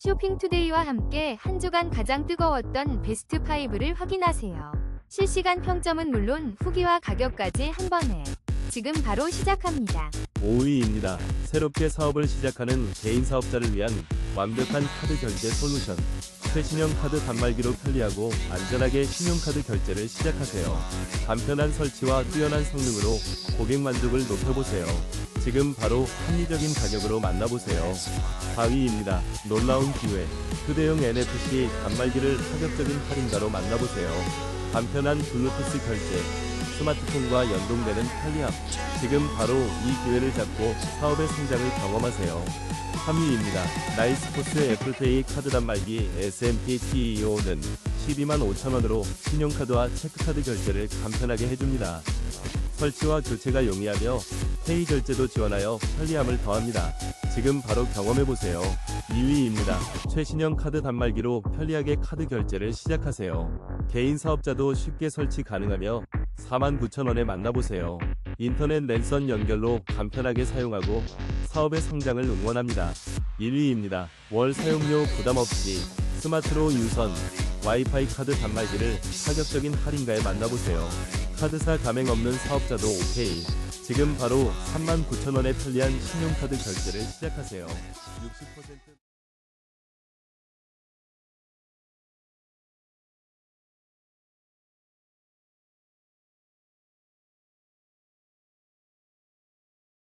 쇼핑투데이와 함께 한 주간 가장 뜨거웠던 베스트 5를 확인하세요. 실시간 평점은 물론 후기와 가격까지 한 번에 지금 바로 시작합니다. 5위입니다. 새롭게 사업을 시작하는 개인 사업자를 위한 완벽한 카드 결제 솔루션. 최신형 카드 단말기로 편리하고 안전하게 신용카드 결제를 시작하세요. 간편한 설치와 뛰어난 성능으로 고객 만족을 높여보세요. 지금 바로 합리적인 가격으로 만나보세요. 4위입니다. 놀라운 기회. 휴대용 NFC 단말기를 파격적인 할인가로 만나보세요. 간편한 블루투스 결제. 스마트폰과 연동되는 편리함. 지금 바로 이 기회를 잡고 사업의 성장을 경험하세요. 3위입니다. 나이스포스 애플페이 카드 단말기 SMP TEO는 12만 5천원으로 신용카드와 체크카드 결제를 간편하게 해줍니다. 설치와 교체가 용이하며 페이 결제도 지원하여 편리함을 더합니다. 지금 바로 경험해보세요. 2위입니다. 최신형 카드 단말기로 편리하게 카드 결제를 시작하세요. 개인 사업자도 쉽게 설치 가능하며 49,000원에 만나보세요. 인터넷 랜선 연결로 간편하게 사용하고 사업의 성장을 응원합니다. 1위입니다. 월 사용료 부담 없이 스마트로 유선, 와이파이 카드 단말기를 파격적인 할인가에 만나보세요. 카드사 가맹 없는 사업자도 오케이. 지금 바로 39,000원의 편리한 신용카드 결제를 시작하세요. 60%